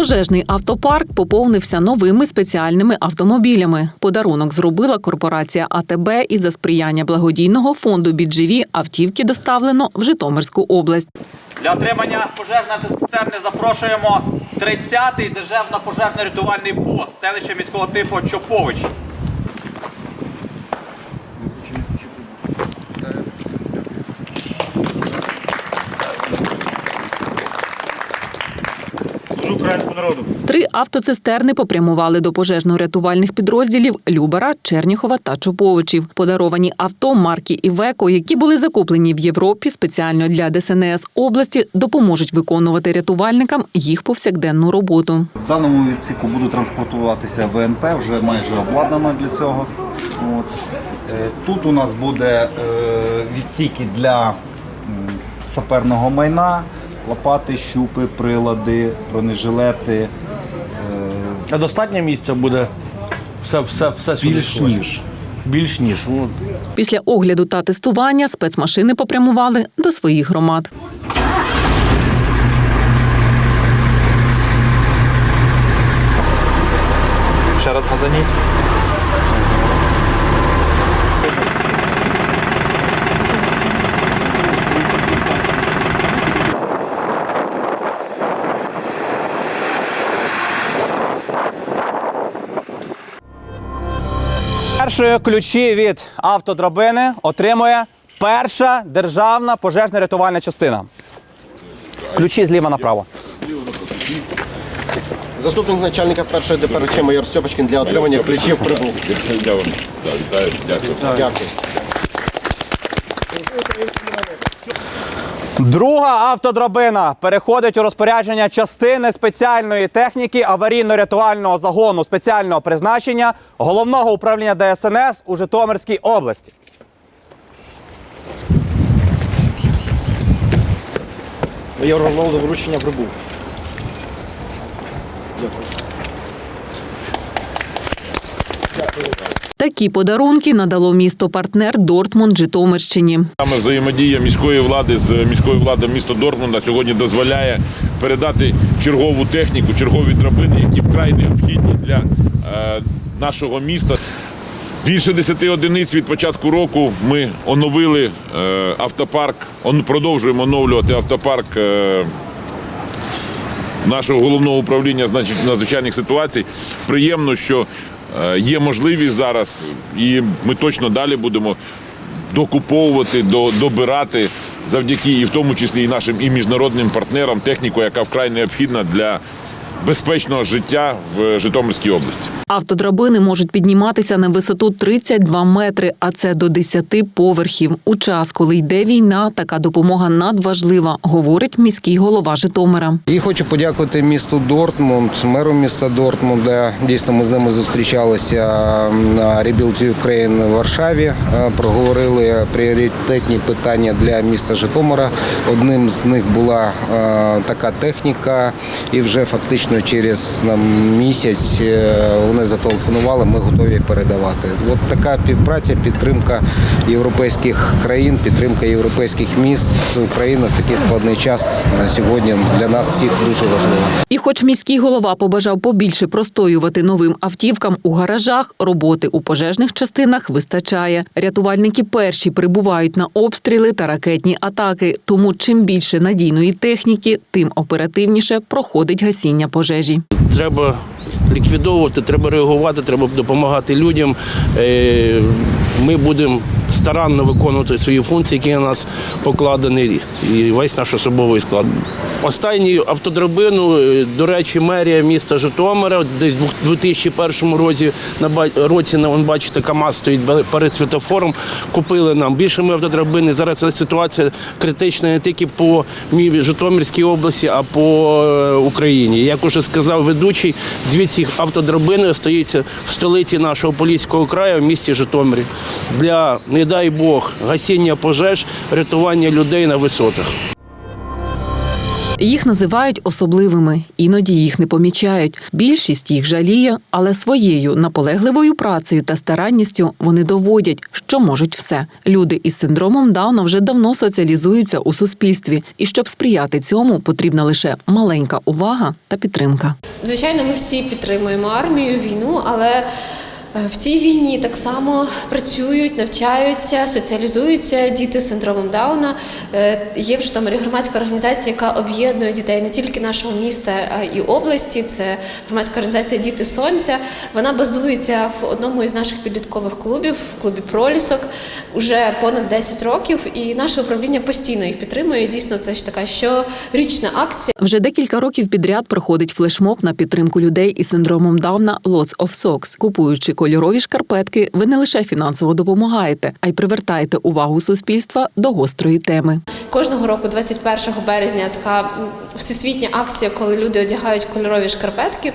Пожежний автопарк поповнився новими спеціальними автомобілями. Подарунок зробила корпорація АТБ і за сприяння благодійного фонду «Бідживі» автівки доставлено в Житомирську область. Для отримання пожежної цистерни запрошуємо 30-й державно-пожежно-рятувальний пост селища міського типу Чопович. Українському народу. Три автоцистерни попрямували до пожежно-рятувальних підрозділів Любара, Черніхова та Чоповичів. Подаровані авто марки Івеко, які були закуплені в Європі спеціально для ДСНС області, допоможуть виконувати рятувальникам їх повсякденну роботу. В даному відсіку буде транспортуватися ВНП, вже майже обладнана для цього. От. Е, Тут у нас буде е, відсіки для саперного майна, лопати, щупи, прилади, бронежилети. А достатньо місця буде все, все, все сюди Більш сховати? ніж. Більш ніж. Ну, Після огляду та тестування спецмашини попрямували до своїх громад. Ще раз газаніть. Першою ключі від автодрабини отримує перша державна пожежна рятувальна частина. Ключі зліва направо. Заступник начальника першої ДПРЧ майор Стьопочкін для отримання ключів прибув. Дякую. Друга автодрабина переходить у розпорядження частини спеціальної техніки аварійно-рятувального загону спеціального призначення головного управління ДСНС у Житомирській області. Майор Говнов до вручення прибув. Такі подарунки надало місто партнер Дортмунд Житомирщині. Саме взаємодія міської влади з міською владою міста Дортмунда сьогодні дозволяє передати чергову техніку, чергові драбини, які вкрай необхідні для е, нашого міста. Більше 10 одиниць від початку року ми оновили е, автопарк, продовжуємо оновлювати автопарк. Е, нашого головного управління значить, надзвичайних ситуацій. Приємно, що є можливість зараз, і ми точно далі будемо докуповувати, добирати завдяки і в тому числі і нашим і міжнародним партнерам техніку, яка вкрай необхідна для безпечного життя в Житомирській області. Автодрабини можуть підніматися на висоту 32 метри, а це до 10 поверхів. У час, коли йде війна, така допомога надважлива, говорить міський голова Житомира. І хочу подякувати місту Дортмунд, меру міста Дортмунда. Дійсно, ми з ними зустрічалися на Rebuild Ukraine в Варшаві. Е, Проговорили пріоритетні питання для міста Житомира. Одним з них була е, така техніка, і вже фактично через нам, місяць е, вони зателефонували. Ми готові передавати. От така співпраця, підтримка європейських країн, підтримка європейських міст. Україна в такий складний час на сьогодні для нас всіх дуже важлива. Хоч міський голова побажав побільше простоювати новим автівкам у гаражах, роботи у пожежних частинах вистачає. Рятувальники перші прибувають на обстріли та ракетні атаки. Тому чим більше надійної техніки, тим оперативніше проходить гасіння пожежі. треба ліквідовувати, треба реагувати, треба допомагати людям. Е, Ми будемо старанно виконувати свої функції, які на нас покладені, і весь наш особовий склад. Останню автодрабину, е, до речі, мерія міста Житомира десь в 2001 році на році вон, бачите, КАМАЗ стоїть перед світофором. Купили нам більше ми автодрабини. Зараз ситуація критична не тільки по Житомирській області, а по е, Україні. Як уже сказав ведучий, дві ці автодрабини остаються в столиці нашого Поліського краю, в місті Житомирі, для, не дай Бог, гасіння пожеж, рятування людей на висотах. Їх називають особливими, іноді їх не помічають. Більшість їх жаліє, але своєю наполегливою працею та старанністю вони доводять, що можуть все. Люди із синдромом Дауна вже давно соціалізуються у суспільстві, і щоб сприяти цьому, потрібна лише маленька увага та підтримка. Звичайно, ми всі підтримуємо армію, війну, але в цій війні так само працюють, навчаються, соціалізуються діти з синдромом Дауна. Е, Є в Житомирі громадська організація, яка об'єднує дітей не тільки нашого міста, а й області. Це громадська організація Діти Сонця. Вона базується в одному із наших підліткових клубів, в клубі Пролісок, уже понад 10 років. І наше управління постійно їх підтримує. Дійсно, це ж така щорічна акція. Вже декілька років підряд проходить флешмоб на підтримку людей із синдромом Дауна Lots of Socks. Купуючи кольорові шкарпетки, ви не лише фінансово допомагаєте, а й привертаєте увагу суспільства до гострої теми. Кожного року, 21 березня, така всесвітня акція, коли люди одягають кольорові шкарпетки.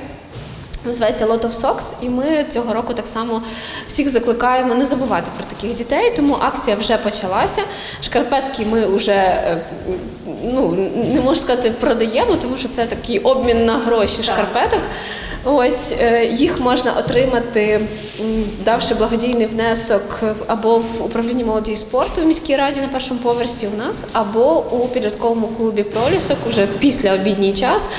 Називається Lot of Socks, і ми цього року так само всіх закликаємо не забувати про таких дітей. Тому акція вже почалася. Шкарпетки ми вже е, ну не можу сказати продаємо, тому що це такий обмін на гроші шкарпеток. Ось е, їх можна отримати, давши благодійний внесок або в управлінні молоді і спорту в міській раді на першому поверсі у нас, або у підлітковому клубі Пролісок уже після обідній час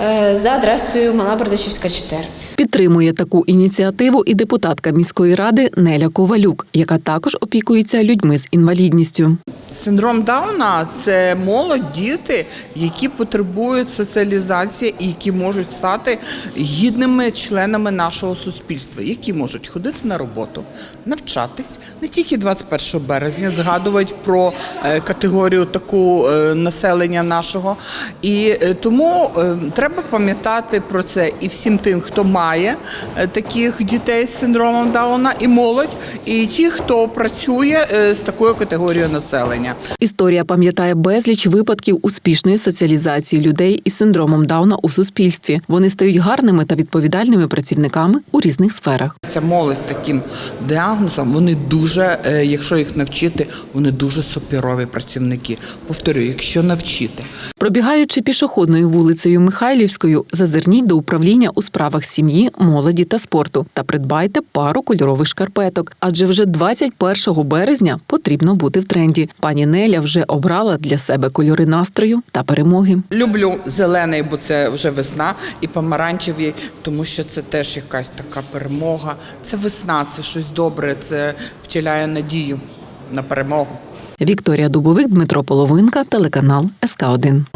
е, за адресою Мала Бердичівська 4. Підтримує таку ініціативу і депутатка міської ради Неля Ковалюк, яка також опікується людьми з інвалідністю. Синдром Дауна це молодь, діти, які потребують соціалізації і які можуть стати гідними членами нашого суспільства, які можуть ходити на роботу, навчатись не тільки 21 березня, згадують про е, категорію таку е, населення нашого. І е, тому треба пам'ятати про це і всім тим, хто має е, таких дітей з синдромом Дауна, і молодь, і ті, хто працює е, з такою категорією населення. Історія пам'ятає безліч випадків успішної соціалізації людей із синдромом Дауна у суспільстві. Вони стають гарними та відповідальними працівниками у різних сферах. Ця молодь з таким діагнозом, вони дуже, е, якщо їх навчити, вони дуже супірові працівники. Повторюю, якщо навчити. Пробігаючи пішохідною вулицею Михайлівською, зазирніть до управління у справах сім'ї, молоді та спорту та придбайте пару кольорових шкарпеток. Адже вже 21 березня потрібно бути в тренді. Пані Неля вже обрала для себе кольори настрою та перемоги. Люблю зелений, бо це вже весна, і помаранчевий, тому що це теж якась така перемога. Це весна, це щось добре, це втіляє надію на перемогу. Вікторія Дубовик, Дмитро Половинка, телеканал СК 1